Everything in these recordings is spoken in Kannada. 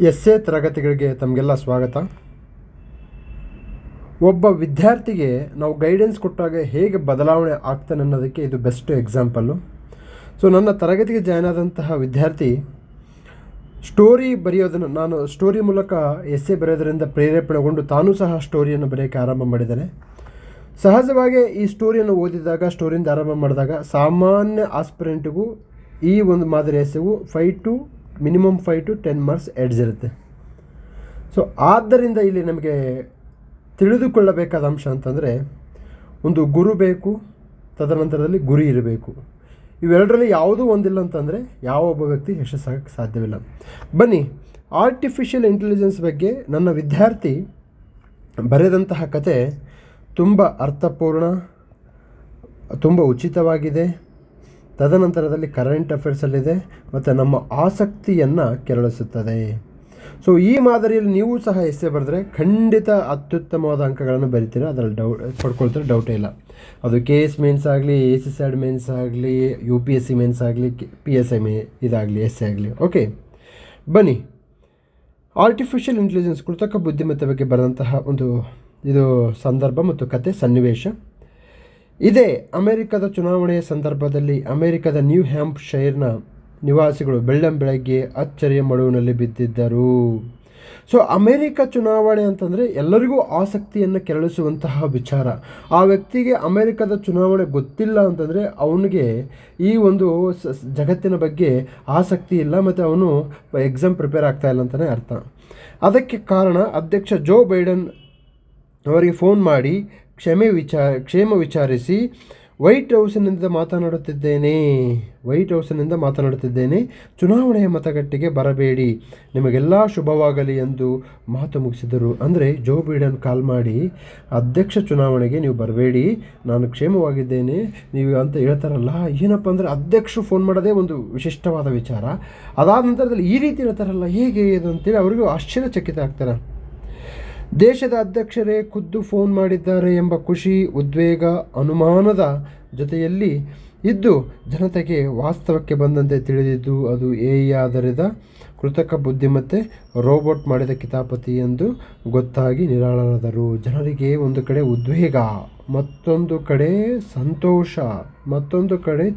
ಎಸ್ ಎ ತರಗತಿಗಳಿಗೆ ತಮಗೆಲ್ಲ ಸ್ವಾಗತ. ಒಬ್ಬ ವಿದ್ಯಾರ್ಥಿಗೆ ನಾವು ಗೈಡೆನ್ಸ್ ಕೊಟ್ಟಾಗ ಹೇಗೆ ಬದಲಾವಣೆ ಆಗ್ತಾನೆ ಅನ್ನೋದಕ್ಕೆ ಇದು ಬೆಸ್ಟ್ ಎಕ್ಸಾಂಪಲ್ಲು ಸೊ ನನ್ನ ತರಗತಿಗೆ ಜಾಯ್ನ್ ಆದಂತಹ ವಿದ್ಯಾರ್ಥಿ ಸ್ಟೋರಿ ಬರೆಯೋದನ್ನು ನಾನು ಸ್ಟೋರಿ ಮೂಲಕ ಎಸ್ ಎ ಬರೆಯೋದರಿಂದ ಪ್ರೇರೇಪಣೆಗೊಂಡು ತಾನೂ ಸಹ ಸ್ಟೋರಿಯನ್ನು ಬರೆಯೋಕ್ಕೆ ಆರಂಭ ಮಾಡಿದ್ದಾನೆ. ಸಹಜವಾಗಿ ಈ ಸ್ಟೋರಿಯನ್ನು ಓದಿದಾಗ ಸ್ಟೋರಿಯಿಂದ ಆರಂಭ ಮಾಡಿದಾಗ ಸಾಮಾನ್ಯ ಆಸ್ಪಿರೆಂಟಿಗೂ ಈ ಒಂದು ಮಾದರಿ ಎಸ್ಸೆಗೂ five to minimum five to ten marks edge ಇರುತ್ತೆ. ಸೊ ಆದ್ದರಿಂದ ಇಲ್ಲಿ ನಮಗೆ ತಿಳಿದುಕೊಳ್ಳಬೇಕಾದ ಅಂಶ ಅಂತಂದರೆ, ಒಂದು ಗುರು ಬೇಕು, ತದನಂತರದಲ್ಲಿ ಗುರಿ ಇರಬೇಕು. ಇವೆರಡರಲ್ಲಿ ಯಾವುದೂ ಒಂದಿಲ್ಲ ಅಂತಂದರೆ, ಯಾವ ಒಬ್ಬ ವ್ಯಕ್ತಿ ಯಶಸ್ಸಾಗಕ್ಕೆ ಸಾಧ್ಯವಿಲ್ಲ. ಬನ್ನಿ ಆರ್ಟಿಫಿಷಿಯಲ್ ಇಂಟೆಲಿಜೆನ್ಸ್ ಬಗ್ಗೆ ನನ್ನ ವಿದ್ಯಾರ್ಥಿ ಬರೆದಂತಹ ಕತೆ ತುಂಬ ಅರ್ಥಪೂರ್ಣ, ತುಂಬ ಉಚಿತವಾಗಿದೆ. ತದನಂತರದಲ್ಲಿ ಕರೆಂಟ್ ಅಫೇರ್ಸಲ್ಲಿದೆ ಮತ್ತು ನಮ್ಮ ಆಸಕ್ತಿಯನ್ನು ಕೆರಳಿಸುತ್ತದೆ. ಸೊ ಈ ಮಾದರಿಯಲ್ಲಿ ನೀವು ಸಹ ಎಸ್ಸೆ ಬರೆದ್ರೆ ಖಂಡಿತ ಅತ್ಯುತ್ತಮವಾದ ಅಂಕಗಳನ್ನು ಬರಿತೀರ? ಅದರಲ್ಲಿ ಡೌ ಪಡ್ಕೊಳ್ತಾರೆ? ಡೌಟೇ ಇಲ್ಲ. ಅದು ಕೆ ಎಸ್ ಮೀನ್ಸ್ ಆಗಲಿ ಎ ಸಿ ಸ್ಯಾಡ್ ಮೇನ್ಸ್ ಆಗಲಿ U P S C mains ಆಗಲಿ ಪಿ ಎಸ್ ಐ ಮೇ ಇದಾಗಲಿ ಎಸ್ ಎ ಆಗಲಿ. ಓಕೆ ಬನ್ನಿ. ಆರ್ಟಿಫಿಷಿಯಲ್ ಇಂಟೆಲಿಜೆನ್ಸ್ ಕೃತಕ ಬುದ್ಧಿಮತ್ತೆ ಬಗ್ಗೆ ಬರೆದಂತಹ ಒಂದು ಇದು ಸಂದರ್ಭ ಮತ್ತು ಕತೆ ಸನ್ನಿವೇಶ. ಇದೇ ಅಮೆರಿಕದ ಚುನಾವಣೆಯ ಸಂದರ್ಭದಲ್ಲಿ ಅಮೆರಿಕದ ನ್ಯೂ ಹ್ಯಾಂಪ್ ಶೈರ್ನ ನಿವಾಸಿಗಳು ಬೆಳ್ಳಂ ಬೆಳಗ್ಗೆ ಅಚ್ಚರಿಯ ಮಡುವಿನಲ್ಲಿ ಬಿದ್ದಿದ್ದರು. ಸೊ, ಅಮೆರಿಕ ಚುನಾವಣೆ ಅಂತಂದರೆ ಎಲ್ಲರಿಗೂ ಆಸಕ್ತಿಯನ್ನು ಕೆರಳಿಸುವಂತಹ ವಿಚಾರ. ಆ ವ್ಯಕ್ತಿಗೆ ಅಮೆರಿಕದ ಚುನಾವಣೆ ಗೊತ್ತಿಲ್ಲ ಅಂತಂದರೆ ಅವನಿಗೆ ಈ ಒಂದು ಜಗತ್ತಿನ ಬಗ್ಗೆ ಆಸಕ್ತಿ ಇಲ್ಲ, ಮತ್ತು ಅವನು ಎಕ್ಸಾಮ್ ಪ್ರಿಪೇರ್ ಆಗ್ತಾ ಇಲ್ಲ ಅಂತಲೇ ಅರ್ಥ. ಅದಕ್ಕೆ ಕಾರಣ ಅಧ್ಯಕ್ಷ ಜೋ ಬೈಡನ್ ಅವರಿಗೆ ಫೋನ್ ಮಾಡಿ ಕ್ಷಮೆ ವಿಚಾರ ಕ್ಷೇಮ ವಿಚಾರಿಸಿ, ವೈಟ್ ಹೌಸ್ನಿಂದ ಮಾತನಾಡುತ್ತಿದ್ದೇನೆ, ವೈಟ್ ಹೌಸ್ನಿಂದ ಮಾತನಾಡುತ್ತಿದ್ದೇನೆ, ಚುನಾವಣೆಯ ಮತಗಟ್ಟೆಗೆ ಬರಬೇಡಿ, ನಿಮಗೆಲ್ಲ ಶುಭವಾಗಲಿ ಎಂದು ಮಾತು ಮುಗಿಸಿದರು. ಅಂದರೆ ಜೋ ಬಿಡನ್ ಕಾಲ್ ಮಾಡಿ, ಅಧ್ಯಕ್ಷ ಚುನಾವಣೆಗೆ ನೀವು ಬರಬೇಡಿ, ನಾನು ಕ್ಷೇಮವಾಗಿದ್ದೇನೆ, ನೀವು ಅಂತ ಹೇಳ್ತಾರಲ್ಲ, ಏನಪ್ಪ ಅಂದರೆ ಅಧ್ಯಕ್ಷರು ಫೋನ್ ಮಾಡೋದೇ ಒಂದು ವಿಶಿಷ್ಟವಾದ ವಿಚಾರ. ಅದಾದ ನಂತರದಲ್ಲಿ ಈ ರೀತಿ ಹೇಳ್ತಾರಲ್ಲ, ಹೇಗೆ ಇದು ಅಂತೇಳಿ ಅವರಿಗೂ ಆಶ್ಚರ್ಯಚಕಿತ ಆಗ್ತಾರೆ. ದೇಶದ ಅಧ್ಯಕ್ಷರೇ ಖುದ್ದು ಫೋನ್ ಮಾಡಿದ್ದಾರೆ ಎಂಬ ಖುಷಿ, ಉದ್ವೇಗ, ಅನುಮಾನದ ಜೊತೆಯಲ್ಲಿ ಇದ್ದು ಜನತೆಗೆ ವಾಸ್ತವಕ್ಕೆ ಬಂದಂತೆ ತಿಳಿದಿದ್ದು ಅದು ಎ ಆಧಾರಿತ ಕೃತಕ ಬುದ್ಧಿಮತ್ತೆ ರೋಬೋಟ್ ಮಾಡಿದ ಕಿತಾಪತಿ ಎಂದು ಗೊತ್ತಾಗಿ ನಿರಾಳರಾದರು. ಜನರಿಗೆ ಒಂದು ಕಡೆ ಉದ್ವೇಗ, ಮತ್ತೊಂದು ಕಡೆ ಸಂತೋಷ, ಮತ್ತೊಂದು ಕಡೆ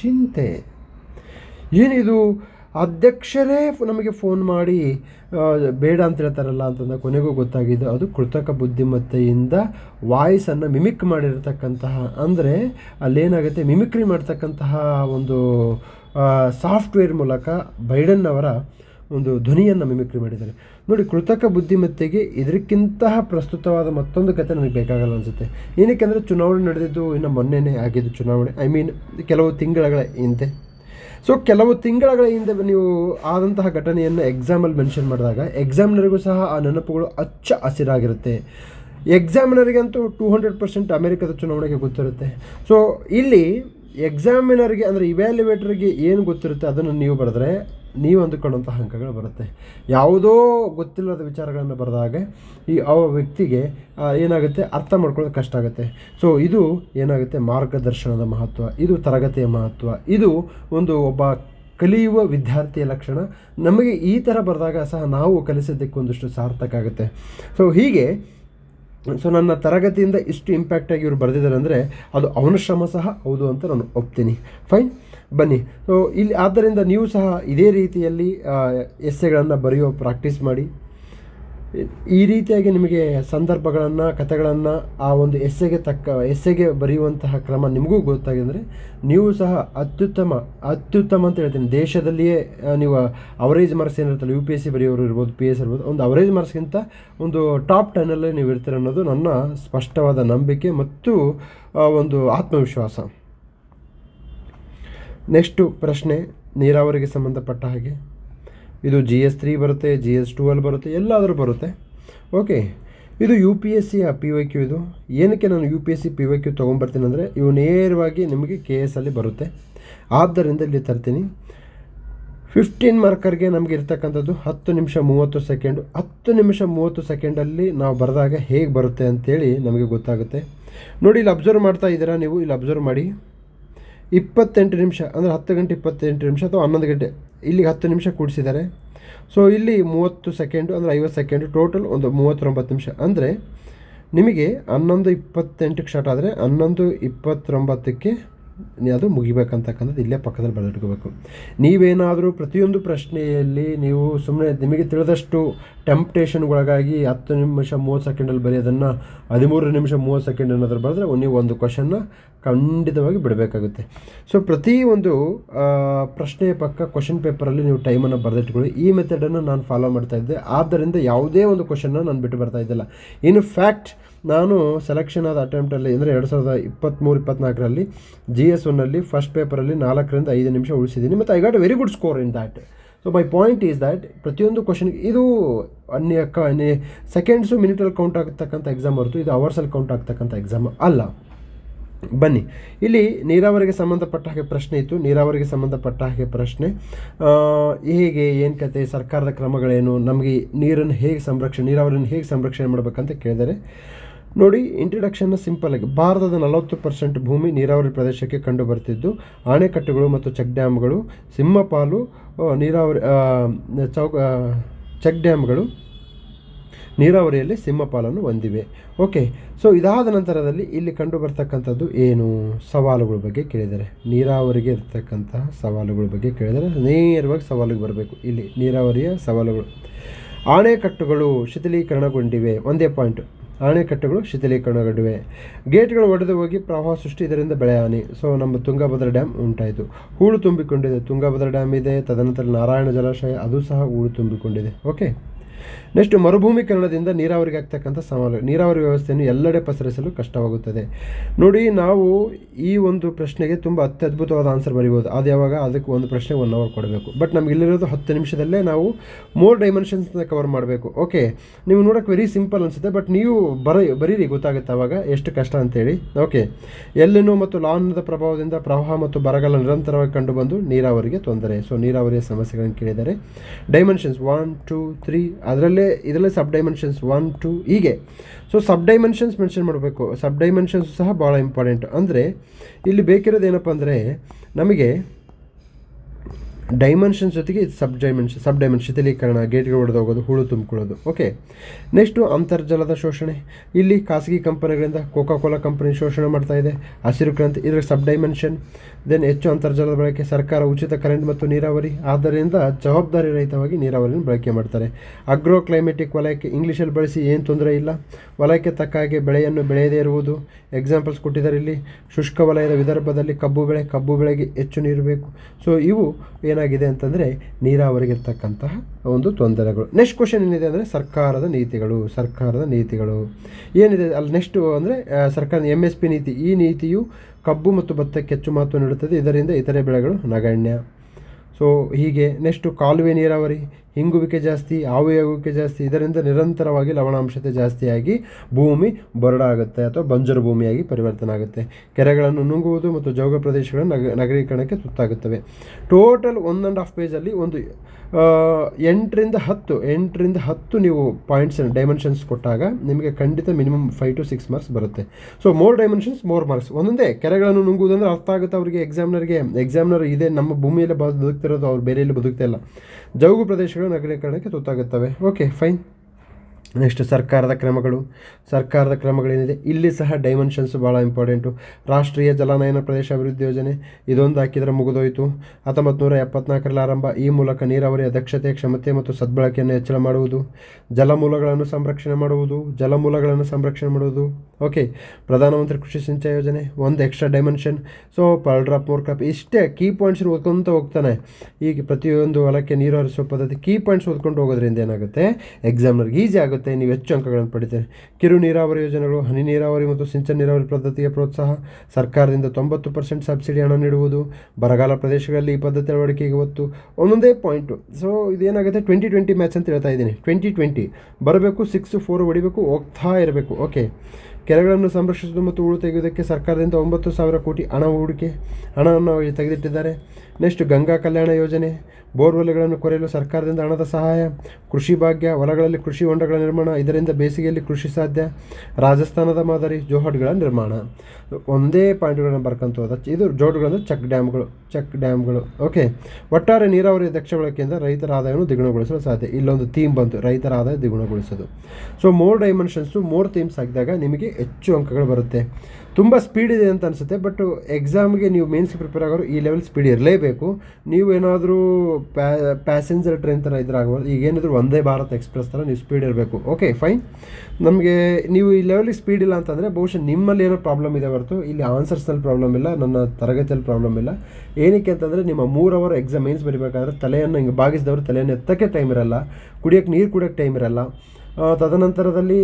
ಚಿಂತೆ. ಏನಿದು? ಅಧ್ಯಕ್ಷರೇ ನಮಗೆ ಫೋನ್ ಮಾಡಿ ಬೇಡ ಅಂತ ಹೇಳ್ತಾರಲ್ಲ ಅಂತಂದ ಕೊನೆಗೂ ಗೊತ್ತಾಗಿದ್ದು ಅದು ಕೃತಕ ಬುದ್ಧಿಮತ್ತೆಯಿಂದ ವಾಯ್ಸನ್ನು ಮಿಮಿಕ್ ಮಾಡಿರತಕ್ಕಂತಹ, ಅಂದರೆ ಅಲ್ಲೇನಾಗುತ್ತೆ ಮಿಮಿಕ್ರಿ ಮಾಡ್ತಕ್ಕಂತಹ ಒಂದು ಸಾಫ್ಟ್ವೇರ್ ಮೂಲಕ ಬೈಡನ್ ಅವರ ಒಂದು ಧ್ವನಿಯನ್ನು ಮಿಮಿಕ್ರಿ ಮಾಡಿದ್ದಾರೆ. ನೋಡಿ, ಕೃತಕ ಬುದ್ಧಿಮತ್ತೆಗೆ ಇದಕ್ಕಿಂತಹ ಪ್ರಸ್ತುತವಾದ ಮತ್ತೊಂದು ಕತೆ ನನಗೆ ಬೇಕಾಗಲ್ಲ ಅನಿಸುತ್ತೆ. ಏನಕ್ಕೆ ಅಂದರೆ ಚುನಾವಣೆ ನಡೆದಿದ್ದು ಇನ್ನು ಮೊನ್ನೆನೇ ಆಗಿದ್ದು ಚುನಾವಣೆ. ಐ ಮೀನ್ ಕೆಲವು ತಿಂಗಳ ಹಿಂದೆ. ಸೊ ಕೆಲವು ತಿಂಗಳ ಹಿಂದೆ ನೀವು ಆದಂತಹ ಘಟನೆಯನ್ನು ಎಕ್ಸಾಮಲ್ಲಿ ಮೆನ್ಷನ್ ಮಾಡಿದಾಗ ಎಕ್ಸಾಮಿನರ್ಗೂ ಸಹ ಆ ನೆನಪುಗಳು ಅಚ್ಚ ಹಸಿರಾಗಿರುತ್ತೆ. ಎಕ್ಸಾಮಿನರಿಗಂತೂ ಟೂ ಹಂಡ್ರೆಡ್ ಪರ್ಸೆಂಟ್ ಅಮೆರಿಕದ ಚುನಾವಣೆಗೆ ಗೊತ್ತಿರುತ್ತೆ. ಸೊ ಇಲ್ಲಿ ಎಕ್ಸಾಮಿನರ್ಗೆ ಅಂದರೆ ಇವ್ಯಾಲ್ಯುವೇಟರ್ಗೆ ಏನು ಗೊತ್ತಿರುತ್ತೆ ಅದನ್ನು ನೀವು ಬರೆದ್ರೆ ನೀವು ಅಂದುಕೊಂಡಂತಹ ಅಂಕಗಳು ಬರುತ್ತೆ. ಯಾವುದೋ ಗೊತ್ತಿಲ್ಲದ ವಿಚಾರಗಳನ್ನು ಬರೆದಾಗ ಈ ಆ ವ್ಯಕ್ತಿಗೆ ಏನಾಗುತ್ತೆ? ಅರ್ಥ ಮಾಡ್ಕೊಳ್ಳೋದು ಕಷ್ಟ ಆಗುತ್ತೆ. ಸೊ ಇದು ಏನಾಗುತ್ತೆ? ಮಾರ್ಗದರ್ಶನದ ಮಹತ್ವ, ಇದು ತರಗತಿಯ ಮಹತ್ವ, ಇದು ಒಂದು ಒಬ್ಬ ಕಲಿಯುವ ವಿದ್ಯಾರ್ಥಿಯ ಲಕ್ಷಣ. ನಮಗೆ ಈ ಥರ ಬರೆದಾಗ ಸಹ ನಾವು ಕಲಿಸಿದ್ದಕ್ಕೆ ಒಂದಷ್ಟು ಸಾರ್ಥಕ ಆಗುತ್ತೆ. ಸೊ ಹೀಗೆ ಸೊ ನನ್ನ ತರಗತಿಯಿಂದ ಇಷ್ಟು ಇಂಪ್ಯಾಕ್ಟಾಗಿ ಇವರು ಬರೆದಿದ್ದಾರೆ ಅಂದರೆ ಅದು ಅವನ ಶ್ರಮ ಸಹ ಹೌದು ಅಂತ ನಾನು ಒಪ್ತೀನಿ. ಫೈನ್ ಬನ್ನಿ. ಸೊ ಇಲ್ಲಿ, ಆದ್ದರಿಂದ ನೀವು ಸಹ ಇದೇ ರೀತಿಯಲ್ಲಿ ಎಸ್ಸೆಗಳನ್ನು ಬರೆಯೋ ಪ್ರಾಕ್ಟೀಸ್ ಮಾಡಿ. ಈ ರೀತಿಯಾಗಿ ನಿಮಗೆ ಸಂದರ್ಭಗಳನ್ನು, ಕಥೆಗಳನ್ನು, ಆ ಒಂದು ಎಸ್ಸೆಗೆ ತಕ್ಕ, ಎಸ್ಸೆಗೆ ಬರೆಯುವಂತಹ ಕ್ರಮ ನಿಮಗೂ ಗೊತ್ತಾಗಿದ್ದರೆ ನೀವು ಸಹ ಅತ್ಯುತ್ತಮ ಅತ್ಯುತ್ತಮ ಅಂತ ಹೇಳ್ತೀನಿ. ದೇಶದಲ್ಲಿಯೇ ನೀವು ಅವರೇಜ್ ಮಾರ್ಕ್ಸ್ ಏನಿರ್ತಲ್ಲ ಯು ಪಿ ಎಸ್ ಸಿ ಬರೆಯೋರು ಇರ್ಬೋದು ಪಿ ಎಸ್ ಇರ್ಬೋದು, ಒಂದು ಅವರೇಜ್ ಮಾರ್ಕ್ಸ್ಗಿಂತ ಒಂದು ಟಾಪ್ ಟೆನ್ನಲ್ಲೇ ನೀವು ಇರ್ತೀರ ಅನ್ನೋದು ನನ್ನ ಸ್ಪಷ್ಟವಾದ ನಂಬಿಕೆ ಮತ್ತು ಒಂದು ಆತ್ಮವಿಶ್ವಾಸ. ನೆಕ್ಸ್ಟು ಪ್ರಶ್ನೆ, ನೀರಾವರಿಗೆ ಸಂಬಂಧಪಟ್ಟ ಹಾಗೆ. ಇದು ಜಿ ಎಸ್ ತ್ರೀ ಬರುತ್ತೆ ಜಿ ಎಸ್ ಟು ಅಲ್ಲಿ ಬರುತ್ತೆ, ಎಲ್ಲಾದರೂ ಬರುತ್ತೆ. ಓಕೆ ಇದು U P S C P Y Q ಇದು. ಏನಕ್ಕೆ ನಾನು U P S C P Y Q ತೊಗೊಂಬರ್ತೀನಿ ಅಂದರೆ, ಇವು ನೇರವಾಗಿ ನಿಮಗೆ ಕೆ ಎಸ್ ಅಲ್ಲಿ ಬರುತ್ತೆ. ಆದ್ದರಿಂದ ಇಲ್ಲಿ ತರ್ತೀನಿ. ಫಿಫ್ಟೀನ್ ಮಾರ್ಕರ್ಗೆ ನಮಗೆ ಇರ್ತಕ್ಕಂಥದ್ದು ಹತ್ತು ನಿಮಿಷ ಮೂವತ್ತು ಸೆಕೆಂಡು ಹತ್ತು ನಿಮಿಷ ಮೂವತ್ತು ಸೆಕೆಂಡಲ್ಲಿ ನಾವು ಬರೆದಾಗ ಹೇಗೆ ಬರುತ್ತೆ ಅಂತೇಳಿ ನಮಗೆ ಗೊತ್ತಾಗುತ್ತೆ. ನೋಡಿ, ಇಲ್ಲಿ ಅಬ್ಸರ್ವ್ ಮಾಡ್ತಾ ಇದ್ದೀರಾ ನೀವು? ಇಲ್ಲಿ ಅಬ್ಸರ್ವ್ ಮಾಡಿ. ಇಪ್ಪತ್ತೆಂಟು ನಿಮಿಷ, ಅಂದರೆ ಹತ್ತು ಗಂಟೆ ಇಪ್ಪತ್ತೆಂಟು ನಿಮಿಷ ಅಥವಾ ಹನ್ನೊಂದು ಗಂಟೆ, ಇಲ್ಲಿಗೆ ಹತ್ತು ನಿಮಿಷ ಕೂಡಿಸಿದ್ದಾರೆ. ಸೊ ಇಲ್ಲಿ ಮೂವತ್ತು ಸೆಕೆಂಡು ಅಂದರೆ ಐವತ್ತು ಸೆಕೆಂಡು ಟೋಟಲ್ ಒಂದು ಮೂವತ್ತೊಂಬತ್ತು ನಿಮಿಷ. ಅಂದರೆ ನಿಮಗೆ ಹನ್ನೊಂದು ಇಪ್ಪತ್ತೆಂಟಕ್ಕೆ ಸ್ಟಾರ್ಟ್ ಆದರೆ ಹನ್ನೊಂದು ಇಪ್ಪತ್ತೊಂಬತ್ತಕ್ಕೆ ಅದು ಮುಗಿಬೇಕಂತಕ್ಕಂಥದ್ದು ಇಲ್ಲೇ ಪಕ್ಕದಲ್ಲಿ ಬರೆದಿಟ್ಕೋಬೇಕು. ನೀವೇನಾದರೂ ಪ್ರತಿಯೊಂದು ಪ್ರಶ್ನೆಯಲ್ಲಿ ನೀವು ಸುಮ್ಮನೆ ನಿಮಗೆ ತಿಳಿದಷ್ಟು ಟೆಂಪ್ಟೇಷನ್ಗೊಳಗಾಗಿ ಹತ್ತು ನಿಮಿಷ ಮೂವತ್ತು ಸೆಕೆಂಡಲ್ಲಿ ಬರೆಯೋದನ್ನು, ಹದಿಮೂರು ನಿಮಿಷ ಮೂವತ್ತು ಸೆಕೆಂಡ್ ಅನ್ನೋದ್ರ ಬರೆದ್ರೆ ನೀವು ಒಂದು ಕ್ವಶನ್ನ ಖಂಡಿತವಾಗಿ ಬಿಡಬೇಕಾಗುತ್ತೆ. ಸೊ, ಪ್ರತಿ ಒಂದು ಪ್ರಶ್ನೆಯ ಪಕ್ಕ ಕ್ವಶನ್ ಪೇಪರಲ್ಲಿ ನೀವು ಟೈಮನ್ನು ಬರೆದಿಟ್ಕೊಳ್ಳಿ. ಈ ಮೆಥಡನ್ನು ನಾನು ಫಾಲೋ ಮಾಡ್ತಾ ಇದ್ದೆ. ಆದ್ದರಿಂದ ಯಾವುದೇ ಒಂದು ಕ್ವಶನ್ನ ನಾನು ಬಿಟ್ಟು ಬರ್ತಾ ಇದ್ದಿಲ್ಲ. ಇನ್ ಫ್ಯಾಕ್ಟ್ ನಾನು ಸೆಲೆಕ್ಷನ್ ಆದ ಅಟೆಂಪ್ಟಲ್ಲಿ ಅಂದರೆ ಎರಡು ಸಾವಿರದ ಇಪ್ಪತ್ತ್ಮೂರು ಇಪ್ಪತ್ನಾಲ್ಕರಲ್ಲಿ ಜಿ ಎಸ್ ಒನ್ನಲ್ಲಿ ಫಸ್ಟ್ ಪೇಪರಲ್ಲಿ ನಾಲ್ಕರಿಂದ ಐದು ನಿಮಿಷ ಉಳಿಸಿದ್ದೀನಿ. ಮತ್ತು I got very good score in that so my point is that ಪ್ರತಿಯೊಂದು ಕ್ವಶನ್ಗೆ ಇದು ಅನ್ಯ ಕ ಸೆಕೆಂಡ್ಸು ಮಿನಿಟಲ್ಲಿ ಕೌಂಟ್ ಆಗ್ತಕ್ಕಂಥ ಎಕ್ಸಾಮ್ ಹೊರತು ಇದು ಅವರ್ಸಲ್ಲಿ ಕೌಂಟ್ ಆಗ್ತಕ್ಕಂಥ ಎಕ್ಸಾಮ್ ಅಲ್ಲ. ಬನ್ನಿ. ಇಲ್ಲಿ ನೀರಾವರಿಗೆ ಸಂಬಂಧಪಟ್ಟ ಹಾಗೆ ಪ್ರಶ್ನೆ ಇತ್ತು. ನೀರಾವರಿಗೆ ಸಂಬಂಧಪಟ್ಟ ಹಾಗೆ ಪ್ರಶ್ನೆ. ಹೇಗೆ, ಏನು ಕತೆ, ಸರ್ಕಾರದ ಕ್ರಮಗಳೇನು, ನಮಗೆ ನೀರನ್ನು ಹೇಗೆ ಸಂರಕ್ಷಣೆ, ನೀರಾವರಿಯನ್ನು ಹೇಗೆ ಸಂರಕ್ಷಣೆ ಮಾಡಬೇಕಂತ ಕೇಳಿದರೆ ನೋಡಿ ಇಂಟ್ರಡಕ್ಷನ್ನ ಸಿಂಪಲ್ ಆಗಿ. ಭಾರತದ ನಲವತ್ತು ಪರ್ಸೆಂಟ್ ಭೂಮಿ ನೀರಾವರಿ ಪ್ರದೇಶಕ್ಕೆ ಕಂಡು ಬರ್ತಿದ್ದು ಅಣೆಕಟ್ಟುಗಳು ಮತ್ತು ಚೆಕ್ ಡ್ಯಾಮ್ಗಳು, ಸಿಂಹಪಾಲು ನೀರಾವರಿ ಚೌಕ ಚೆಕ್ ಡ್ಯಾಮ್ಗಳು ನೀರಾವರಿಯಲ್ಲಿ ಸಿಂಹಪಾಲನ್ನು ಹೊಂದಿವೆ. ಓಕೆ ಸೊ ಇದಾದ ನಂತರದಲ್ಲಿ ಇಲ್ಲಿ ಕಂಡು ಬರ್ತಕ್ಕಂಥದ್ದು ಏನು? ಸವಾಲುಗಳ ಬಗ್ಗೆ ಕೇಳಿದರೆ. ನೀರಾವರಿಗೆ ಇರ್ತಕ್ಕಂತಹ ಸವಾಲುಗಳ ಬಗ್ಗೆ ಕೇಳಿದರೆ ನೇರವಾಗಿ ಸವಾಲಿಗೆ ಬರಬೇಕು. ಇಲ್ಲಿ ನೀರಾವರಿಯ ಸವಾಲುಗಳು. ಆಣೆಕಟ್ಟುಗಳು ಶಿಥಿಲೀಕರಣಗೊಂಡಿವೆ. ಒಂದೇ ಪಾಯಿಂಟ್ ಅಣೆಕಟ್ಟುಗಳು ಶಿಥಿಲೀಕರಣಗೊಂಡಿವೆ. ಗೇಟ್ಗಳು ಒಡೆದು ಹೋಗಿ ಪ್ರವಾಹ ಸೃಷ್ಟಿ ಇದರಿಂದ ಬೆಳೆ ಹಾನಿ. ಸೊ, ನಮ್ಮ ತುಂಗಭದ್ರಾ ಡ್ಯಾಮ್ ಉಂಟಾಯಿತು. ಹೂಳು ತುಂಬಿಕೊಂಡಿದೆ. ತುಂಗಭದ್ರಾ ಡ್ಯಾಮ್ ಇದೆ. ತದನಂತರ ನಾರಾಯಣ ಜಲಾಶಯ, ಅದು ಸಹ ಹೂಳು ತುಂಬಿಕೊಂಡಿದೆ. ಓಕೆ? ನೆಕ್ಸ್ಟ್ ಮರುಭೂಮೀಕರಣದಿಂದ ನೀರಾವರಿಗೆ ಆಗ್ತಕ್ಕಂಥ ಸವಾಲು. ನೀರಾವರಿ ವ್ಯವಸ್ಥೆಯನ್ನು ಎಲ್ಲೆಡೆ ಪಸರಿಸಲು ಕಷ್ಟವಾಗುತ್ತದೆ. ನೋಡಿ, ನಾವು ಈ ಒಂದು ಪ್ರಶ್ನೆಗೆ ತುಂಬ ಅತ್ಯದ್ಭುತವಾದ ಆನ್ಸರ್ ಬರೀಬೋದು. ಅದು ಯಾವಾಗ? ಅದಕ್ಕೆ ಒಂದು ಪ್ರಶ್ನೆ ಒನ್ ಅವರ್ ಕೊಡಬೇಕು. ಬಟ್ ನಮ್ಗೆ ಇಲ್ಲಿರೋದು ಹತ್ತು ನಿಮಿಷದಲ್ಲೇ ನಾವು ಮೋರ್ ಡೈಮೆನ್ಷನ್ಸ್ನ ಕವರ್ ಮಾಡಬೇಕು. ಓಕೆ ನೀವು ನೋಡೋಕೆ ವೆರಿ ಸಿಂಪಲ್ ಅನಿಸುತ್ತೆ ಬಟ್ ನೀವು ಬರ, ಬರೀರಿ, ಗೊತ್ತಾಗುತ್ತೆ ಅವಾಗ ಎಷ್ಟು ಕಷ್ಟ ಅಂತೇಳಿ. ಓಕೆ ಎಲ್ಲಿನೂ ಮತ್ತು ಲಾನದ ಪ್ರಭಾವದಿಂದ ಪ್ರವಾಹ ಮತ್ತು ಬರಗಾಲ ನಿರಂತರವಾಗಿ ಕಂಡುಬಂದು ನೀರಾವರಿಗೆ ತೊಂದರೆ. ಸೊ ನೀರಾವರಿಯ ಸಮಸ್ಯೆಗಳನ್ನು ಕೇಳಿದರೆ ಡೈಮೆನ್ಷನ್ಸ್ ಒನ್ ಟೂ ತ್ರೀ ಅದರಲ್ಲೇ ಇದರಲ್ಲೇ ಸಬ್ ಡೈಮೆನ್ಷನ್ಸ್ ಒನ್ ಟು ಹೀಗೆ. ಸೊ ಸಬ್ ಡೈಮೆನ್ಷನ್ಸ್ ಮೆನ್ಷನ್ ಮಾಡಬೇಕು. ಸಬ್ ಡೈಮೆನ್ಷನ್ಸ್ ಸಹ ಭಾಳ ಇಂಪಾರ್ಟೆಂಟ್ ಅಂದರೆ, ಇಲ್ಲಿ ಬೇಕಿರೋದು ಏನಪ್ಪ ಅಂದರೆ, ನಮಗೆ ಡೈಮೆನ್ಷನ್ಸ್ ಜೊತೆಗೆ ಸಬ್ ಡೈಮೆನ್ಷನ್ ಸಬ್ ಡೈಮೆನ್ಷನ್ ಶಿಥಿಲೀಕರಣ ಗೇಟ್ಗೆ ಹೊಡೆದು ಹೋಗೋದು, ಹುಳು ತುಂಬಿಕೊಳ್ಳೋದು. ಓಕೆ ನೆಕ್ಸ್ಟು ಅಂತರ್ಜಲದ ಶೋಷಣೆ. ಇಲ್ಲಿ ಖಾಸಗಿ ಕಂಪನಿಗಳಿಂದ ಕೋಕಾ ಕೋಲಾ ಕಂಪನಿ ಶೋಷಣೆ ಮಾಡ್ತಾ ಇದೆ. ಹಸಿರು ಕ್ರಾಂತಿ ಇದರ ಸಬ್ ಡೈಮೆನ್ಷನ್ ದೆನ್ ಹೆಚ್ಚು ಅಂತರ್ಜಲದ ಬಳಕೆ, ಸರ್ಕಾರ ಉಚಿತ ಕರೆಂಟ್ ಮತ್ತು ನೀರಾವರಿ, ಆದ್ದರಿಂದ ಜವಾಬ್ದಾರಿ ರಹಿತವಾಗಿ ನೀರಾವರಿಯನ್ನು ಬಳಕೆ ಮಾಡ್ತಾರೆ. ಅಗ್ರೋ ಕ್ಲೈಮೆಟಿಕ್ ವಲಯಕ್ಕೆ ಇಂಗ್ಲೀಷಲ್ಲಿ ಬಳಸಿ ಏನು ತೊಂದರೆ ಇಲ್ಲ. ವಲಯಕ್ಕೆ ತಕ್ಕ ಹಾಗೆ ಬೆಳೆಯನ್ನು ಬೆಳೆಯದೇ ಇರುವುದು. ಎಕ್ಸಾಂಪಲ್ಸ್ ಕೊಟ್ಟಿದ್ದಾರೆ ಇಲ್ಲಿ. ಶುಷ್ಕ ವಲಯದ ವಿದರ್ಭದಲ್ಲಿ ಕಬ್ಬು ಬೆಳೆ, ಕಬ್ಬು ಬೆಳೆಗೆ ಹೆಚ್ಚು ನೀರು ಬೇಕು. ಸೊ ಇವು ಏನಾಗಿದೆ? ಅಂತಂದರೆ ನೀರಾವರಿಗೆ ಇರ್ತಕ್ಕಂತಹ ಒಂದು ತೊಂದರೆಗಳು. ನೆಕ್ಸ್ಟ್ ಕ್ವಶನ್ ಏನಿದೆ ಅಂದರೆ ಸರ್ಕಾರದ ನೀತಿಗಳು ಸರ್ಕಾರದ ನೀತಿಗಳು. ಏನಿದೆ ಅಲ್ಲಿ ನೆಕ್ಸ್ಟು ಅಂದರೆ ಸರ್ಕಾರದ ಎಂ ಎಸ್ ಪಿ ನೀತಿ. ಈ ನೀತಿಯು ಕಬ್ಬು ಮತ್ತು ಭತ್ತಕ್ಕೆ ಹೆಚ್ಚು ಮಹತ್ವ ನೀಡುತ್ತದೆ. ಇದರಿಂದ ಇತರೆ ಬೆಳೆಗಳು ನಗಣ್ಯ. ಸೊ ಹೀಗೆ ನೆಕ್ಸ್ಟು ಕಾಲುವೆ ನೀರಾವರಿ ಹಿಂಗುವಿಕೆ ಜಾಸ್ತಿ ಆವಿಯಾಗುವಿಕೆ ಜಾಸ್ತಿ, ಇದರಿಂದ ನಿರಂತರವಾಗಿ ಲವಣಾಂಶತೆ ಜಾಸ್ತಿಯಾಗಿ ಭೂಮಿ ಬರಡಾಗುತ್ತೆ ಅಥವಾ ಬಂಜರು ಭೂಮಿಯಾಗಿ ಪರಿವರ್ತನೆ ಆಗುತ್ತೆ. ಕೆರೆಗಳನ್ನು ನುಂಗುವುದು ಮತ್ತು ಜೌಗ ಪ್ರದೇಶಗಳು ನಗ, ನಗರೀಕರಣಕ್ಕೆ ತುತ್ತಾಗುತ್ತವೆ. ಟೋಟಲ್ ಒನ್ ಆ್ಯಂಡ್ ಹಾಫ್ ಪೇಜಲ್ಲಿ ಒಂದು ಎಂಟರಿಂದ ಹತ್ತು ಎಂಟರಿಂದ ಹತ್ತು ನೀವು ಪಾಯಿಂಟ್ಸ್ ಡೈಮೆನ್ಷನ್ಸ್ ಕೊಟ್ಟಾಗ ನಿಮಗೆ ಖಂಡಿತ minimum five to six marks ಬರುತ್ತೆ. So more dimensions more marks ಒಂದೊಂದೇ, ಕೆರೆಗಳನ್ನು ನುಂಗುವುದಂದ್ರೆ ಅರ್ಥ ಆಗುತ್ತೆ ಅವರಿಗೆ ಎಕ್ಸಾಮ್ನರ್ಗೆ ಎಕ್ಸಾಮ್ನರ್ ಇದೆ, ನಮ್ಮ ಭೂಮಿಯಲ್ಲಿ ಬದುಕ್ತಿರೋದು, ಅವ್ರು ಬೇರೆ ಎಲ್ಲಿ ಬದುಕ್ತಾ ಇಲ್ಲ. ಜೌಗು ಪ್ರದೇಶಗಳು ನಗರೀಕರಣಕ್ಕೆ ತುತ್ತಾಗುತ್ತವೆ. ಓಕೆ ಫೈನ್ ನೆಕ್ಸ್ಟ್ ಸರ್ಕಾರದ ಕ್ರಮಗಳು. ಸರ್ಕಾರದ ಕ್ರಮಗಳೇನಿದೆ? ಇಲ್ಲಿ ಸಹ ಡೈಮೆನ್ಷನ್ಸ್ ಭಾಳ ಇಂಪಾರ್ಟೆಂಟು ರಾಷ್ಟ್ರೀಯ ಜಲಾನಯನ ಪ್ರದೇಶ ಅಭಿವೃದ್ಧಿ ಯೋಜನೆ ಇದೊಂದು ಹಾಕಿದರೆ ಮುಗಿದೋಯಿತು. ಹತ್ತೊಂಬತ್ತು ನೂರ ಎಪ್ಪತ್ನಾಲ್ಕರಲ್ಲಿ ಆರಂಭ. ಈ ಮೂಲಕ ನೀರಾವರಿಯ ದಕ್ಷತೆ, ಕ್ಷಮತೆ ಮತ್ತು ಸದ್ಬಳಕೆಯನ್ನು ಹೆಚ್ಚಳ ಮಾಡುವುದು. ಜಲಮೂಲಗಳನ್ನು ಸಂರಕ್ಷಣೆ ಮಾಡುವುದು. ಜಲಮೂಲಗಳನ್ನು ಸಂರಕ್ಷಣೆ ಮಾಡುವುದು. ಓಕೆ, ಪ್ರಧಾನಮಂತ್ರಿ ಕೃಷಿ ಸಿಂಚಾಯಿ ಯೋಜನೆ, ಒಂದು extra dimension so per drop more crop ಇಷ್ಟೇ ಕೀ ಪಾಯಿಂಟ್ಸ್ ಓದ್ಕೊಂತ ಹೋಗ್ತಾನೆ. ಈಗ ಪ್ರತಿಯೊಂದು ಹೊಲಕ್ಕೆ ನೀರು ಹರಿಸುವ ಪದ್ಧತಿ ಕೀ ಪಾಯಿಂಟ್ಸ್ ಓದ್ಕೊಂಡು ಹೋಗೋದ್ರಿಂದ ಏನಾಗುತ್ತೆ? ಎಕ್ಸಾಮ್ನರ್ಗೆ ಈಸಿ ಆಗುತ್ತೆ. ನೀವು ಹೆಚ್ಚು ಅಂಕಗಳನ್ನು ಪಡಿತೀರಿ ಕಿರು ನೀರಾವರಿ ಯೋಜನೆಗಳು, ಹನಿ ನೀರಾವರಿ ಮತ್ತು ಸಿಂಚನ ನೀರಾವರಿ ಪದ್ಧತಿಯ ಪ್ರೋತ್ಸಾಹ, ಸರ್ಕಾರದಿಂದ ತೊಂಬತ್ತು ಪರ್ಸೆಂಟ್ ಸಬ್ಸಿಡಿ ಹಣ ನೀಡುವುದು, ಬರಗಾಲ ಪ್ರದೇಶಗಳಲ್ಲಿ ಈ ಪದ್ಧತಿ ಅಳವಡಿಕೆಗೆ ಒತ್ತು. ಒಂದೊಂದೇ ಪಾಯಿಂಟು ಸೊ ಇದೇನಾಗುತ್ತೆ? ಟ್ವೆಂಟಿ ಟ್ವೆಂಟಿ ಮ್ಯಾಚ್ ಅಂತ ಹೇಳ್ತಾ ಇದ್ದೀನಿ. ಟ್ವೆಂಟಿ ಟ್ವೆಂಟಿ ಬರಬೇಕು ಸಿಕ್ಸ್ ಫೋರ್ ಹೊಡಿಬೇಕು, ಹೋಗ್ತಾ ಇರಬೇಕು. ಓಕೆ ಕೆರೆಗಳನ್ನು ಸಂರಕ್ಷಿಸುವುದು ಮತ್ತು ಉಳು ತೆಗೆಯುವುದಕ್ಕೆ ಸರ್ಕಾರದಿಂದ ಒಂಬತ್ತು ಸಾವಿರ ಕೋಟಿ ಹಣ ಹೂಡಿಕೆ ಹಣವನ್ನು ತೆಗೆದಿಟ್ಟಿದ್ದಾರೆ. ನೆಕ್ಸ್ಟ್ ಗಂಗಾ ಕಲ್ಯಾಣ ಯೋಜನೆ, ಬೋರ್ವೆಲ್ಗಳನ್ನು ಕೊರೆಯಲು ಸರ್ಕಾರದಿಂದ ಹಣದ ಸಹಾಯ, ಕೃಷಿ ಭಾಗ್ಯ, ಹೊಲಗಳಲ್ಲಿ ಕೃಷಿ ಹೊಂಡಗಳ ನಿರ್ಮಾಣ, ಇದರಿಂದ ಬೇಸಿಗೆಯಲ್ಲಿ ಕೃಷಿ ಸಾಧ್ಯ, ರಾಜಸ್ಥಾನದ ಮಾದರಿ ಜೋಹಡ್ಗಳ ನಿರ್ಮಾಣ. ಒಂದೇ ಪಾಯಿಂಟ್ಗಳನ್ನು ಬರ್ಕೊಂತ ಹೋದ, ಇದು ಜೋಡುಗಳಂದ್ರೆ ಚೆಕ್ ಡ್ಯಾಮ್ಗಳು ಚೆಕ್ ಡ್ಯಾಮ್ಗಳು. ಓಕೆ, ಒಟ್ಟಾರೆ ನೀರಾವರಿ ದಕ್ಷ ಬಳಕೆಯಿಂದ ರೈತರ ಆದಾಯವನ್ನು ದ್ವಿಗುಣಗೊಳಿಸಲು ಸಾಧ್ಯ. ಇಲ್ಲೊಂದು ಥೀಮ್ ಬಂತು, ರೈತರ ಆದಾಯ ದ್ವಿಗುಣಗೊಳಿಸೋದು. So, more dimensions, more themes ಆಗಿದಾಗ ನಿಮಗೆ ಹೆಚ್ಚು ಅಂಕಗಳು ಬರುತ್ತೆ. ತುಂಬ ಸ್ಪೀಡ್ ಇದೆ ಅಂತ ಅನಿಸುತ್ತೆ ಬಟ್ ಎಕ್ಸಾಮ್ಗೆ ನೀವು ಮೇನ್ಸ್ಗೆ ಪ್ರಿಪೇರ್ ಆಗೋರು ಈ ಲೆವೆಲ್ ಸ್ಪೀಡ್ ಇರಲೇಬೇಕು. ನೀವು ಏನಾದರೂ ಪ್ಯಾ ಪ್ಯಾಸೆಂಜರ್ ಟ್ರೈನ್ ಥರ ಇದ್ರೆ ಈಗ ಏನಾದರೂ ಒಂದೇ ಭಾರತ್ ಎಕ್ಸ್ಪ್ರೆಸ್ ಥರ ನೀವು ಸ್ಪೀಡ್ ಇರಬೇಕು. ಓಕೆ ಫೈನ್ ನಮಗೆ ನೀವು ಈ ಲೆವೆಲಿಗೆ ಸ್ಪೀಡ್ ಇಲ್ಲ ಅಂತಂದರೆ ಬಹುಶಃ ನಿಮ್ಮಲ್ಲಿ ಏನೋ ಪ್ರಾಬ್ಲಮ್ ಇದೆ ಹೊರತು, ಇಲ್ಲಿ ಆನ್ಸರ್ಸ್ನಲ್ಲಿ ಪ್ರಾಬ್ಲಮ್ ಇಲ್ಲ, ನನ್ನ ತರಗತಿಯಲ್ಲಿ ಪ್ರಾಬ್ಲಮ್ ಇಲ್ಲ. ಏನಕ್ಕೆ ಅಂತಂದರೆ ನಿಮ್ಮ ಮೂರು ಅವರ್ ಎಕ್ಸಾಮ್ ಮೇನ್ಸ್ ಬರೀಬೇಕಾದ್ರೆ ತಲೆಯನ್ನು ಹಿಂಗೆ ಬಾಗಿಸಿದವರು ತಲೆಯನ್ನು ಎತ್ತಕ್ಕೆ ಟೈಮ್ ಇರಲ್ಲ. ಕುಡಿಯೋಕ್ಕೆ ನೀರು ಕುಡಿಯೋಕ್ಕೆ ಟೈಮ್ ಇರಲ್ಲ. ತದನಂತರದಲ್ಲಿ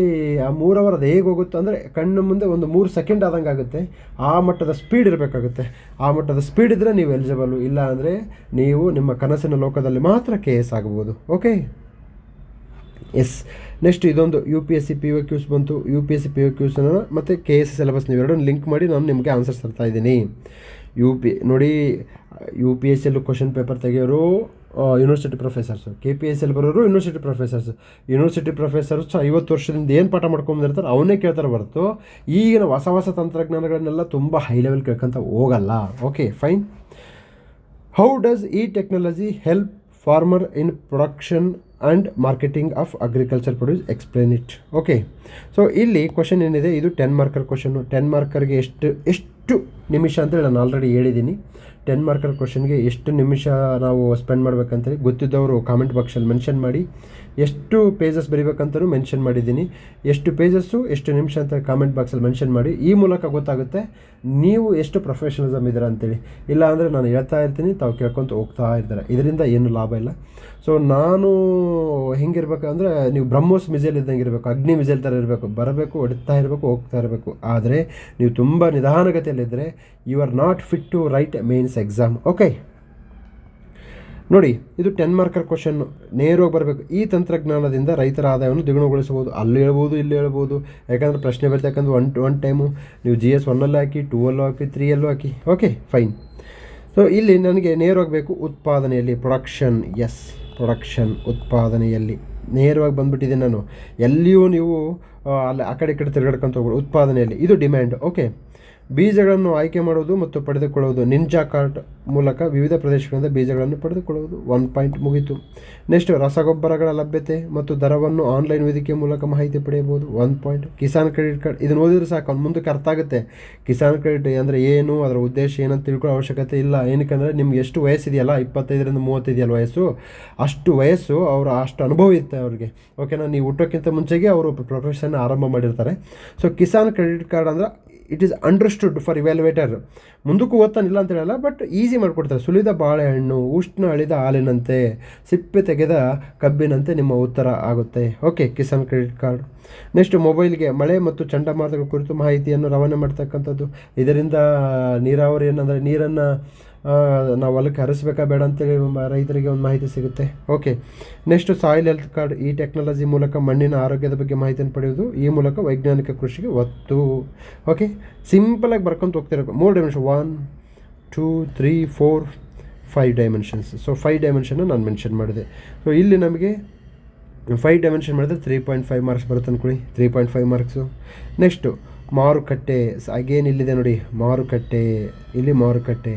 ಆ ಮೂರು ಅವರ್ ಅದು ಹೇಗೆ ಹೋಗುತ್ತೋ ಅಂದರೆ ಕಣ್ಣು ಮುಂದೆ ಒಂದು ಮೂರು ಸೆಕೆಂಡ್ ಆದಂಗೆ ಆಗುತ್ತೆ. ಆ ಮಟ್ಟದ ಸ್ಪೀಡ್ ಇರಬೇಕಾಗುತ್ತೆ. ಆ ಮಟ್ಟದ ಸ್ಪೀಡ್ ಇದ್ದರೆ ನೀವು ಎಲಿಜಿಬಲು ಇಲ್ಲ ಅಂದರೆ ನೀವು ನಿಮ್ಮ ಕನಸಿನ ಲೋಕದಲ್ಲಿ ಮಾತ್ರ ಕೆ ಎಸ್ ಆಗ್ಬೋದು ಓಕೆ ಎಸ್ ನೆಕ್ಸ್ಟ್ ಇದೊಂದು U P S C P U Qs ಬಂತು. U P S C P O ಕ್ಯೂಸನ್ನು ಮತ್ತು ಕೆ ಎಸ್ ಸಿಲೆಬಸ್ ನೀವು ಎರಡನ್ನು ಲಿಂಕ್ ಮಾಡಿ, ನಾನು ನಿಮಗೆ ಆನ್ಸರ್ಸ್ ತರ್ತಾ ಇದ್ದೀನಿ. ಯು ಪಿ ನೋಡಿ ಯು ಪಿ ಎಸ್ ಸಿಯಲ್ಲೂ question paper ತೆಗೆಯೋರು. University professors K P S L ಬರೋರು ಯೂನಿವರ್ಸಿಟಿ ಪ್ರೊಫೆಸರ್ಸ್ ಯೂನಿವರ್ಸಿಟಿ ಪ್ರೊಫೆಸರ್ಸ್ ಐವತ್ತು ವರ್ಷದಿಂದ ಏನು ಪಾಠ ಮಾಡ್ಕೊಂಬಂದಿರ್ತಾರೆ ಅವನ್ನೇ ಕೇಳ್ತಾರೆ ಹೊರತು ಈಗಿನ ಹೊಸ ಹೊಸ ತಂತ್ರಜ್ಞಾನಗಳನ್ನೆಲ್ಲ ತುಂಬ ಹೈ ಲೆವೆಲ್ ಕೇಳ್ಕೊಂತ ಹೋಗಲ್ಲ. ಓಕೆ ಫೈನ್ ಹೌ ಡಸ್ ಈ technology help farmer in production and marketing of agriculture produce explain it okay so ಇಲ್ಲಿ ಕ್ವಶನ್ ಏನಿದೆ? ಇದು ಟೆನ್ ಮಾರ್ಕರ್ ಕ್ವಶನ್ನು ಟೆನ್ ಮಾರ್ಕರ್ಗೆ ಎಷ್ಟು ಎಷ್ಟು ನಿಮಿಷ ಅಂತೇಳಿ ನಾನು ಆಲ್ರೆಡಿ ಹೇಳಿದ್ದೀನಿ. ಟೆನ್ ಮಾರ್ಕರ್ ಕ್ವಶನ್ಗೆ ಎಷ್ಟು ನಿಮಿಷ ನಾವು ಸ್ಪೆಂಡ್ ಮಾಡ್ಬೇಕಂತೇಳಿ ಗೊತ್ತಿದ್ದವರು ಕಾಮೆಂಟ್ ಬಾಕ್ಸಲ್ಲಿ ಮೆನ್ಷನ್ ಮಾಡಿ. ಎಷ್ಟು ಪೇಜಸ್ ಬರೀಬೇಕಂತಲೂ ಮೆನ್ಷನ್ ಮಾಡಿದ್ದೀನಿ. ಎಷ್ಟು ಪೇಜಸ್ಸು ಎಷ್ಟು ನಿಮಿಷ ಅಂತ ಕಾಮೆಂಟ್ ಬಾಕ್ಸಲ್ಲಿ ಮೆನ್ಷನ್ ಮಾಡಿ. ಈ ಮೂಲಕ ಗೊತ್ತಾಗುತ್ತೆ ನೀವು ಎಷ್ಟು ಪ್ರೊಫೆಷನಲಿಸಮ್ ಇದ್ದೀರಾ ಅಂತೇಳಿ. ಇಲ್ಲ ಅಂದರೆ ನಾನು ಹೇಳ್ತಾ ಇರ್ತೀನಿ, ತಾವು ಕೇಳ್ಕೊತ ಹೋಗ್ತಾ ಇರ್ತಾರೆ. ಇದರಿಂದ ಏನು ಲಾಭ ಇಲ್ಲ. ಸೊ ನಾನು ಹೆಂಗಿರ್ಬೇಕಂದ್ರೆ ನೀವು ಬ್ರಹ್ಮೋಸ್ ಮಿಸೈಲ್ ಇದ್ದಂಗೆ ಇರಬೇಕು, ಅಗ್ನಿ ಮಿಸೈಲ್ ಥರ ಇರಬೇಕು, ಬರಬೇಕು, ಹೊಡಿತಾ ಇರಬೇಕು, ಹೋಗ್ತಾ ಇರಬೇಕು. ಆದರೆ ನೀವು ತುಂಬ ನಿಧಾನಗತಿಯಲ್ಲಿದ್ದರೆ you are not fit to write mains exam okay ನೋಡಿ, ಇದು ಟೆನ್ ಮಾರ್ಕರ್ ಕ್ವಶನ್ನು ನೇರವಾಗಿ ಬರಬೇಕು. ಈ ತಂತ್ರಜ್ಞಾನದಿಂದ ರೈತರ ಆದಾಯವನ್ನು ದ್ವಿಗುಣಗೊಳಿಸಬಹುದು. ಅಲ್ಲಿ ಹೇಳ್ಬೋದು, ಇಲ್ಲಿ ಹೇಳ್ಬೋದು. ಯಾಕಂದರೆ ಪ್ರಶ್ನೆ ಬರ್ತಕ್ಕಂಥ ಒನ್ ಒನ್ ಟೈಮು ನೀವು ಜಿ ಎಸ್ ಒನ್ನಲ್ಲೂ ಹಾಕಿ ಟೂ ಅಲ್ಲೂ ಹಾಕಿ ತ್ರೀಯಲ್ಲೂ ಹಾಕಿ. ಓಕೆ ಫೈನ್ ಸೊ ಇಲ್ಲಿ ನನಗೆ ನೇರವಾಗಿ ಬೇಕು ಉತ್ಪಾದನೆಯಲ್ಲಿ ಪ್ರೊಡಕ್ಷನ್ ಎಸ್ ಪ್ರೊಡಕ್ಷನ್ ಉತ್ಪಾದನೆಯಲ್ಲಿ. ನೇರವಾಗಿ ಬಂದುಬಿಟ್ಟಿದೆ ನಾನು. ಎಲ್ಲಿಯೂ ನೀವು ಅಲ್ಲಿ, ಆ ಕಡೆ ಈ ಕಡೆ ತಿರುಗಾಡ್ಕೊಂತ ಹೋಗ್ಬೋದು ಉತ್ಪಾದನೆಯಲ್ಲಿ. ಇದು ಡಿಮ್ಯಾಂಡ್ ಓಕೆ ಬೀಜಗಳನ್ನು ಆಯ್ಕೆ ಮಾಡುವುದು ಮತ್ತು ಪಡೆದುಕೊಳ್ಳುವುದು. ನಿಂಜಾ ಕಾರ್ಟ್ ಮೂಲಕ ವಿವಿಧ ಪ್ರದೇಶಗಳಿಂದ ಬೀಜಗಳನ್ನು ಪಡೆದುಕೊಳ್ಳುವುದು. ಒನ್ ಪಾಯಿಂಟ್ ಮುಗಿತು. ನೆಕ್ಸ್ಟ್ ರಸಗೊಬ್ಬರಗಳ ಲಭ್ಯತೆ ಮತ್ತು ದರವನ್ನು ಆನ್ಲೈನ್ ವೇದಿಕೆ ಮೂಲಕ ಮಾಹಿತಿ ಪಡೆಯಬಹುದು. One point Kisan credit card. ಇದನ್ನು ಓದಿದ್ರೆ ಸಾಕು ಮುಂದೆ ಮುಂದಕ್ಕೆ ಅರ್ಥ ಆಗುತ್ತೆ. ಕಿಸಾನ್ ಕ್ರೆಡಿಟ್ ಅಂದರೆ ಏನು, ಅದರ ಉದ್ದೇಶ ಏನಂತ ತಿಳ್ಕೊಳ್ಳೋ ಅವಶ್ಯಕತೆ ಇಲ್ಲ. ಏನಕ್ಕೆ ನಿಮ್ಗೆ ಎಷ್ಟು ವಯಸ್ಸಿದೆಯಲ್ಲ, ಇಪ್ಪತ್ತೈದರಿಂದ ಮೂವತ್ತೈದೆಯಲ್ಲ ವಯಸ್ಸು? ಅಷ್ಟು ವಯಸ್ಸು ಅವರ ಅಷ್ಟು ಅನುಭವ ಇರುತ್ತೆ ಅವರಿಗೆ. ಓಕೆನಾ ನೀವು ಹುಟ್ಟೋಕ್ಕಿಂತ ಮುಂಚೆಗೆ ಅವರು ಪ್ರೊಫೆಷನ್ ಆರಂಭ ಮಾಡಿರ್ತಾರೆ. ಸೊ ಕಿಸಾನ್ ಕ್ರೆಡಿಟ್ ಕಾರ್ಡ್ ಅಂದ್ರೆ it is understood for evaluator ಮುಂದಕ್ಕೂ ಓದ್ತಾನಿಲ್ಲ ಅಂತ ಹೇಳಲ್ಲ ಬಟ್ ಈಸಿ ಮಾಡಿಕೊಡ್ತಾರೆ. ಸುಲಿದ ಬಾಳೆಹಣ್ಣು, ಉಷ್ಣ ಅಳಿದ ಹಾಲಿನಂತೆ, ಸಿಪ್ಪೆ ತೆಗೆದ ಕಬ್ಬಿನಂತೆ ನಿಮ್ಮ ಉತ್ತರ ಆಗುತ್ತೆ. Okay Kisan credit card next ಮೊಬೈಲ್ಗೆ ಮಳೆ ಮತ್ತು ಚಂಡಮಾರುತಗಳ ಕುರಿತು ಮಾಹಿತಿಯನ್ನು ರವಾನೆ ಮಾಡ್ತಕ್ಕಂಥದ್ದು. ಇದರಿಂದ ನೀರಾವರಿ ಏನಂದರೆ ನೀರನ್ನು ನಾವು ಹೊಲಕ್ಕೆ ಹರಿಸ್ಬೇಕಾ ಬೇಡ ಅಂತೇಳಿ ರೈತರಿಗೆ ಒಂದು ಮಾಹಿತಿ ಸಿಗುತ್ತೆ. Okay next soil health card ಈ ಟೆಕ್ನಾಲಜಿ ಮೂಲಕ ಮಣ್ಣಿನ ಆರೋಗ್ಯದ ಬಗ್ಗೆ ಮಾಹಿತಿಯನ್ನು ಪಡೆಯುವುದು ಈ ಮೂಲಕ ವೈಜ್ಞಾನಿಕ ಕೃಷಿಗೆ ಒತ್ತು. ಓಕೆ ಸಿಂಪಲಾಗಿ ಬರ್ಕೊಂತ ಹೋಗ್ತಿರಬೇಕು ಮೂರು dimension one two three four five dimensions so five ಡೈಮೆನ್ಷನ್ನ ನಾನು ಮೆನ್ಷನ್ ಮಾಡಿದೆ. ಸೊ ಇಲ್ಲಿ ನಮಗೆ ಫೈವ್ ಡೈಮೆನ್ಷನ್ ಮಾಡಿದ್ರೆ ತ್ರೀ ಪಾಯಿಂಟ್ ಫೈವ್ ಮಾರ್ಕ್ಸ್ ಬರುತ್ತೆ ಅಂದ್ಕೊಳ್ಳಿ three point five marks next ಮಾರುಕಟ್ಟೆ ಅಗೇನ್ ಇಲ್ಲಿದೆ ನೋಡಿ, ಮಾರುಕಟ್ಟೆ, ಇಲ್ಲಿ ಮಾರುಕಟ್ಟೆ.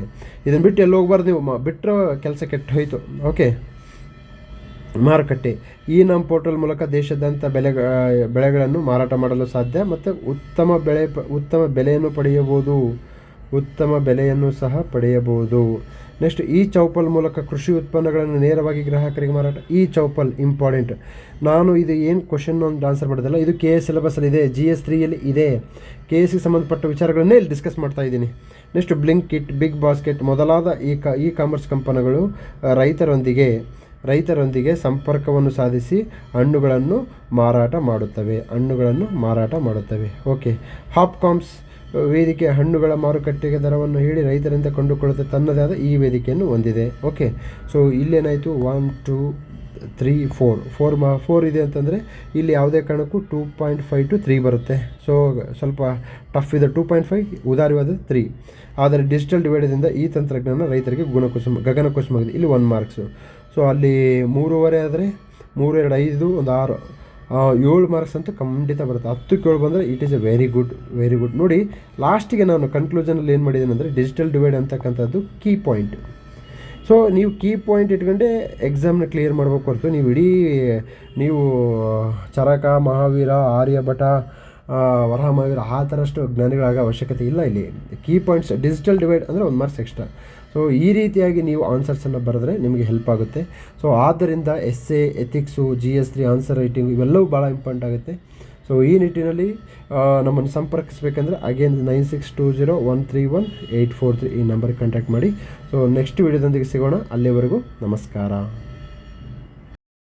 ಇದನ್ನು ಬಿಟ್ಟು ಎಲ್ಲಿ ಹೋಗ್ಬಾರ್ದು ನೀವು? ಬಿಟ್ಟರೆ ಕೆಲಸ ಕೆಟ್ಟು ಹೋಯ್ತು. ಓಕೆ. ಮಾರುಕಟ್ಟೆ. ಈ ನಮ್ಮ ಪೋರ್ಟಲ್ ಮೂಲಕ ದೇಶದಂತ ಬೆಲೆ ಬೆಳೆಗಳನ್ನು ಮಾರಾಟ ಮಾಡಲು ಸಾಧ್ಯ ಮತ್ತು ಉತ್ತಮ ಬೆಳೆ, ಉತ್ತಮ ಬೆಲೆಯನ್ನು ಪಡೆಯಬಹುದು. ಉತ್ತಮ ಬೆಲೆಯನ್ನು ಸಹ ಪಡೆಯಬಹುದು. ನೆಕ್ಸ್ಟ್ ಈ ಚೌಪಲ್ ಮೂಲಕ ಕೃಷಿ ಉತ್ಪನ್ನಗಳನ್ನು ನೇರವಾಗಿ ಗ್ರಾಹಕರಿಗೆ ಮಾರಾಟ. ಈ ಚೌಪಲ್ ಇಂಪಾರ್ಟೆಂಟ್. ನಾನು ಇದು ಏನು ಕ್ವಶನ್ ಒಂದು ಆನ್ಸರ್ ಮಾಡೋದಲ್ಲ, ಇದು ಕೆ ಎಸ್ ಸಿಲೆಬಸಲ್ಲಿ ಇದೆ ಜಿ ಎಸ್ ತ್ರೀಯಲ್ಲಿ ಇದೆ. ಕೆ ಎಸ್ಗೆ ಸಂಬಂಧಪಟ್ಟ ವಿಚಾರಗಳನ್ನೇ ಇಲ್ಲಿ ಡಿಸ್ಕಸ್ ಮಾಡ್ತಾ ಇದ್ದೀನಿ. Next Blinkit BigBasket ಮೊದಲಾದ ಈ ಕ ಇ ಕಾಮರ್ಸ್ ಕಂಪನಿಗಳು ರೈತರೊಂದಿಗೆ ರೈತರೊಂದಿಗೆ ಸಂಪರ್ಕವನ್ನು ಸಾಧಿಸಿ ಹಣ್ಣುಗಳನ್ನು ಮಾರಾಟ ಮಾಡುತ್ತವೆ, ಹಣ್ಣುಗಳನ್ನು ಮಾರಾಟ ಮಾಡುತ್ತವೆ. ಓಕೆ ಹಾಪ್ಕಾಮ್ಸ್ ವೇದಿಕೆ ಹಣ್ಣುಗಳ ಮಾರುಕಟ್ಟೆಗೆ ದರವನ್ನು ಹೇಳಿ ರೈತರಿಂದ ಕಂಡುಕೊಳ್ಳುತ್ತೆ ತನ್ನದೇ ಆದ ಈ ವೇದಿಕೆಯನ್ನು ಹೊಂದಿದೆ. Okay, so ಇಲ್ಲೇನಾಯಿತು? One two three four four ಮಾ ಫೋರ್ ಇದೆ ಅಂತಂದರೆ ಇಲ್ಲಿ ಯಾವುದೇ ಕಾರಣಕ್ಕೂ two point five to three ಬರುತ್ತೆ. ಸೊ ಸ್ವಲ್ಪ ಟಫ್ ಇದೆ. ಟೂ ಪಾಯಿಂಟ್ ಫೈವ್ ಉದಾರವಾದ ತ್ರೀ ಆದರೆ ಡಿಜಿಟಲ್ ಡಿವೈಡದಿಂದ ಈ ತಂತ್ರಜ್ಞಾನ ರೈತರಿಗೆ ಗುಣಕುಸುಮ ಗಗನಕುಸುಮಾಗಿದೆ ಇಲ್ಲಿ ಒನ್ ಮಾರ್ಕ್ಸು ಸೊ ಅಲ್ಲಿ ಮೂರುವರೆ ಆದರೆ, ಮೂರು, ಎರಡು, ಐದು, ಒಂದು, ಆರು. ಏಳು ಮಾರ್ಕ್ಸ್ ಅಂತೂ ಖಂಡಿತ ಬರುತ್ತೆ. ಹತ್ತಕ್ಕೆ ಏಳು ಬಂದರೆ it is a very good very good ನೋಡಿ ಲಾಸ್ಟಿಗೆ ನಾನು ಕನ್ಕ್ಲೂಷನಲ್ಲಿ ಏನು ಮಾಡಿದ್ದೀನಿ ಅಂದರೆ ಡಿಜಿಟಲ್ ಡಿವೈಡ್ ಅಂತಕ್ಕಂಥದ್ದು ಕೀ ಪಾಯಿಂಟ್ ಸೊ ನೀವು ಕೀ ಪಾಯಿಂಟ್ ಇಟ್ಕೊಂಡೆ ಎಕ್ಸಾಮ್ನ ಕ್ಲಿಯರ್ ಮಾಡ್ಬೇಕು ಹೊರತು ನೀವು ಇಡೀ, ನೀವು, ಚರಕ, ಮಹಾವೀರ ಆರ್ಯಭಟ ವರಹ ಮಹಾವೀರ ಆ ಥರಷ್ಟು ಜ್ಞಾನಿಗಳಾಗೋ ಅವಶ್ಯಕತೆ ಇಲ್ಲ ಇಲ್ಲಿ. ಕೀ ಪಾಯಿಂಟ್ಸ್ ಡಿಜಿಟಲ್ ಡಿವೈಡ್ ಅಂದರೆ ಒಂದು ಮಾರ್ಕ್ಸ್ ಎಕ್ಸ್ಟ್ರಾ ಸೊ ಈ ರೀತಿಯಾಗಿ ನೀವು ಆನ್ಸರ್ಸನ್ನು ಬರೆದ್ರೆ ನಿಮಗೆ ಹೆಲ್ಪ್ ಆಗುತ್ತೆ. ಸೊ ಆದ್ದರಿಂದ essay ethics G S three answer writing ಇವೆಲ್ಲವೂ ಭಾಳ ಇಂಪಾರ್ಟೆಂಟ್ ಆಗುತ್ತೆ. ಸೊ ಈ ನಿಟ್ಟಿನಲ್ಲಿ ನಮ್ಮನ್ನು ಸಂಪರ್ಕಿಸಬೇಕಂದ್ರೆ again nine six two zero one three one eight four three ಈ ನಂಬರ್ಗೆ ಕಾಂಟ್ಯಾಕ್ಟ್ ಮಾಡಿ. ಸೊ ನೆಕ್ಸ್ಟ್ ವಿಡಿಯೋದೊಂದಿಗೆ ಸಿಗೋಣ. ಅಲ್ಲಿವರೆಗೂ ನಮಸ್ಕಾರ.